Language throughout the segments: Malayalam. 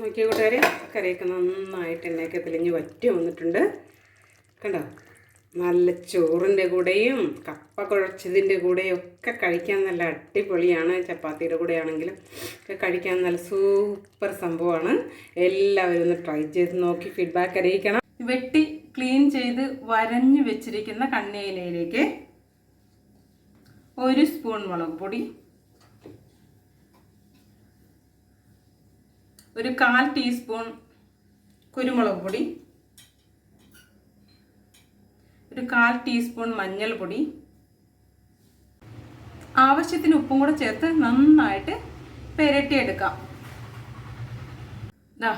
നോക്കിയ കൂട്ടുകാർ കറിയൊക്കെ നന്നായിട്ട് എണ്ണയൊക്കെ തെളിഞ്ഞ് വറ്റി വന്നിട്ടുണ്ട്. കണ്ടോ? നല്ല ചോറിന്റെ കൂടെയും കപ്പ കുഴച്ചതിന്റെ കൂടെയും ഒക്കെ കഴിക്കാൻ നല്ല അടിപൊളിയാണ്. ചപ്പാത്തിയുടെ കൂടെ ആണെങ്കിലും ഒക്കെ കഴിക്കാൻ നല്ല സൂപ്പർ സംഭവമാണ്. എല്ലാവരും ഒന്ന് ട്രൈ ചെയ്ത് നോക്കി ഫീഡ്ബാക്ക് അറിയിക്കണം. വെട്ടി ക്ലീൻ ചെയ്ത് വരഞ്ഞു വെച്ചിരിക്കുന്ന കണ്ണയിലയിലേക്ക് ഒരു സ്പൂൺ മുളക് പൊടി ഒരു കാൽ ടീസ്പൂൺ കുരുമുളക് പൊടി ഒരു കാൽ ടീസ്പൂൺ മഞ്ഞൾപ്പൊടി. ആവശ്യത്തിന് ഉപ്പും കൂടെ ചേർത്ത് നന്നായിട്ട് പെരട്ടിയെടുക്കാം. ദാ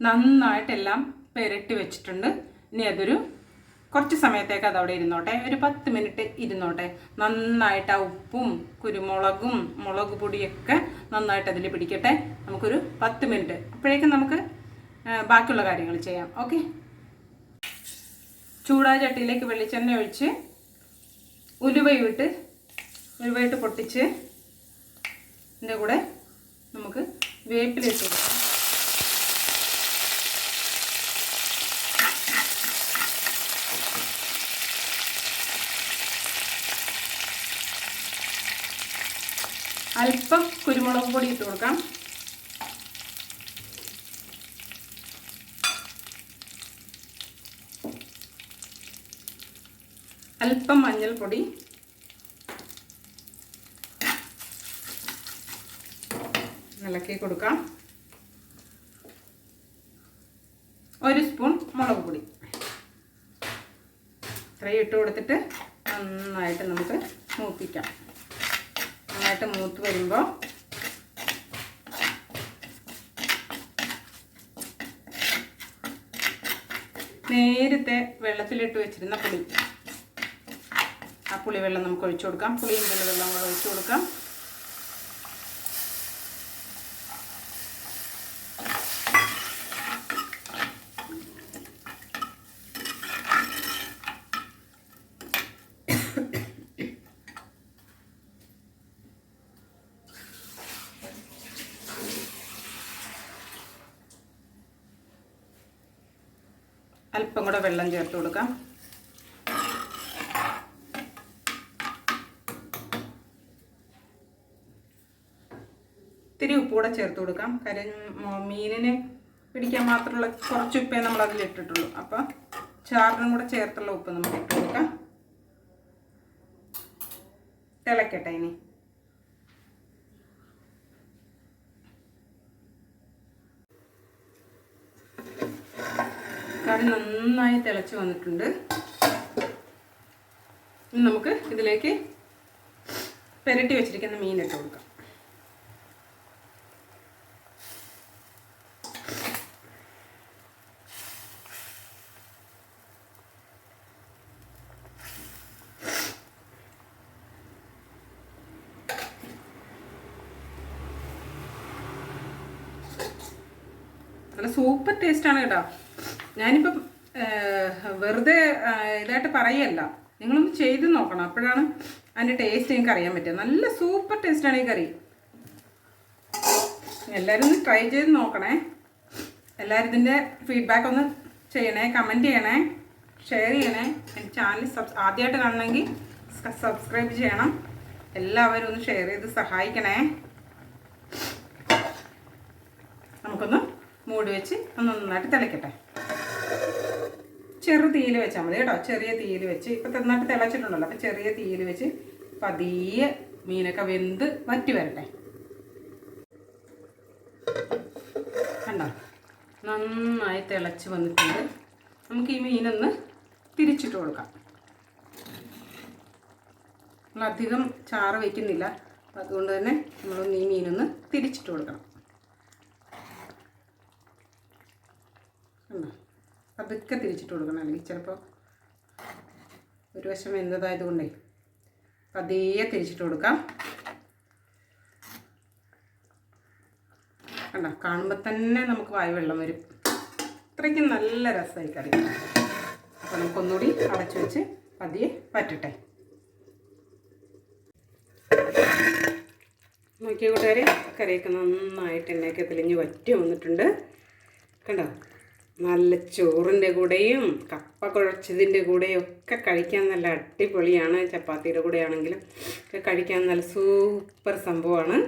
നന്നായിട്ടെല്ലാം പെരട്ടി വെച്ചിട്ടുണ്ട്. ഇനി അതൊരു കുറച്ച് സമയത്തേക്ക് അത് അവിടെ ഇരുന്നോട്ടെ. ഒരു പത്ത് മിനിറ്റ് ഇരുന്നോട്ടെ. നന്നായിട്ട് ആ ഉപ്പും കുരുമുളകും മുളക് പൊടിയൊക്കെ നന്നായിട്ട് അതിൽ പിടിക്കട്ടെ. നമുക്കൊരു പത്ത് മിനിറ്റ്. അപ്പോഴേക്കും നമുക്ക് ബാക്കിയുള്ള കാര്യങ്ങൾ ചെയ്യാം. ഓക്കെ? ചൂടായ ചട്ടിയിലേക്ക് വെളിച്ചെണ്ണ ഒഴിച്ച് ഉലുവയിട്ട് ഉലുവയിട്ട് പൊട്ടിച്ച് ഇതിന്റെ കൂടെ നമുക്ക് വേപ്പിലിട്ട് കൊടുക്കാം. അല്പം കുരുമുളക് പൊടി ഇട്ട് കൊടുക്കാം. അല്പം മഞ്ഞൾപ്പൊടി. ഇളക്കി കൊടുക്കാം. ഒരു സ്പൂൺ മുളക് പൊടി. ഇത്രയും ഇട്ട് കൊടുത്തിട്ട് നന്നായിട്ട് നമുക്ക് മൂപ്പിക്കാം. നന്നായിട്ട് മൂത്ത് വരുമ്പോൾ നേരത്തെ വെള്ളത്തിലിട്ട് വെച്ചിരുന്ന പുളി. ആ പുളിവെള്ളം നമുക്ക് ഒഴിച്ചു കൊടുക്കാം. പുളിയും പുളിവെള്ളം കൂടെ ഒഴിച്ചു കൊടുക്കാം. അല്പം കൂടെ വെള്ളം ചേർത്ത് കൊടുക്കാം. ഇത്തിരി ഉപ്പ് കൂടെ ചേർത്ത് കൊടുക്കാം. കാര്യം മീനിനെ പിടിക്കാൻ മാത്രമുള്ള കുറച്ച് ഉപ്പേ നമ്മൾ അതിൽ ഇട്ടിട്ടുള്ളൂ. അപ്പം ചാറിനും കൂടെ ചേർത്തുള്ള ഉപ്പ് നമുക്ക് ഇട്ട് കൊടുക്കാം. തിളക്കട്ടെ ഇനി. കറി നന്നായി തിളച്ച് വന്നിട്ടുണ്ട്. ഇനി നമുക്ക് ഇതിലേക്ക് പെരട്ടി വെച്ചിരിക്കുന്ന മീൻ ഇട്ട് കൊടുക്കാം. നല്ല സൂപ്പർ ടേസ്റ്റാണ് കേട്ടോ. ഞാനിപ്പം വെറുതെ ഇതായിട്ട് പറയല്ല. നിങ്ങളൊന്ന് ചെയ്ത് നോക്കണം. അപ്പോഴാണ് അതിന്റെ ടേസ്റ്റ് നിങ്ങൾക്ക് അറിയാൻ പറ്റുക. നല്ല സൂപ്പർ ടേസ്റ്റാണ് ഈ കറി. എല്ലാവരും ഒന്ന് ട്രൈ ചെയ്ത് നോക്കണേ. എല്ലാവരും ഇതിന്റെ ഫീഡ്ബാക്ക് ഒന്ന് ചെയ്യണേ കമന്റ് ചെയ്യണേ ഷെയർ ചെയ്യണേ. എന്റെ ചാനൽ സബ് ആദ്യമായിട്ട് കാണണമെങ്കിൽ സബ്സ്ക്രൈബ് ചെയ്യണം. എല്ലാവരും ഒന്ന് ഷെയർ ചെയ്ത് സഹായിക്കണേ. നമുക്കൊന്ന് മൂടി വെച്ച് ഒന്ന് നന്നായിട്ട് തിളക്കട്ടെ. ചെറു തീയിൽ വെച്ചാൽ മതി കേട്ടോ. ചെറിയ തീയിൽ വെച്ച് ഇപ്പം നന്നായിട്ട് തിളച്ചിട്ടുണ്ടല്ലോ. അപ്പം ചെറിയ തീയിൽ വെച്ച് പതിയെ മീനൊക്കെ വെന്ത് വറ്റി വരട്ടെ. കണ്ടോ? നന്നായി തിളച്ച് വന്നിട്ടുണ്ട്. നമുക്ക് ഈ മീനൊന്ന് തിരിച്ചിട്ട് കൊടുക്കാം. നമ്മളധികം ചാറ് വയ്ക്കുന്നില്ല അതുകൊണ്ട് തന്നെ നമ്മളൊന്ന് ഈ മീനൊന്ന് തിരിച്ചിട്ട് കൊടുക്കണം. കണ്ടോ? പതുക്കെ തിരിച്ചിട്ട് കൊടുക്കണം. അല്ലെങ്കിൽ ചിലപ്പോൾ ഒരു വശം വെന്തതായത് കൊണ്ടേ പതിയെ തിരിച്ചിട്ട് കൊടുക്കാം. കണ്ട? കാണുമ്പോൾ തന്നെ നമുക്ക് വായു വെള്ളം വരും. അത്രയ്ക്കും നല്ല രസമായി കറി. അപ്പോൾ നമുക്കൊന്നുകൂടി അടച്ചു വെച്ച് പതിയെ പറ്റട്ടെ നോക്കിയ കൂട്ടുകാരെ കറിയൊക്കെ നന്നായിട്ട് എണ്ണയൊക്കെ തെളിഞ്ഞ് വറ്റി വന്നിട്ടുണ്ട്. കണ്ടോ? നല്ല ചോറിന്റെ കൂടെയും കപ്പ കുഴച്ചതിന്റെ കൂടെയും ഒക്കെ കഴിക്കാൻ നല്ല അടിപൊളിയാണ്. ചപ്പാത്തിയുടെ കൂടെ ആണെങ്കിലും ഒക്കെ കഴിക്കാൻ നല്ല സൂപ്പർ സംഭവമാണ്.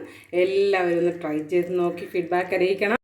എല്ലാവരും ഒന്ന് ട്രൈ ചെയ്ത് നോക്കി ഫീഡ്ബാക്ക് അറിയിക്കണം.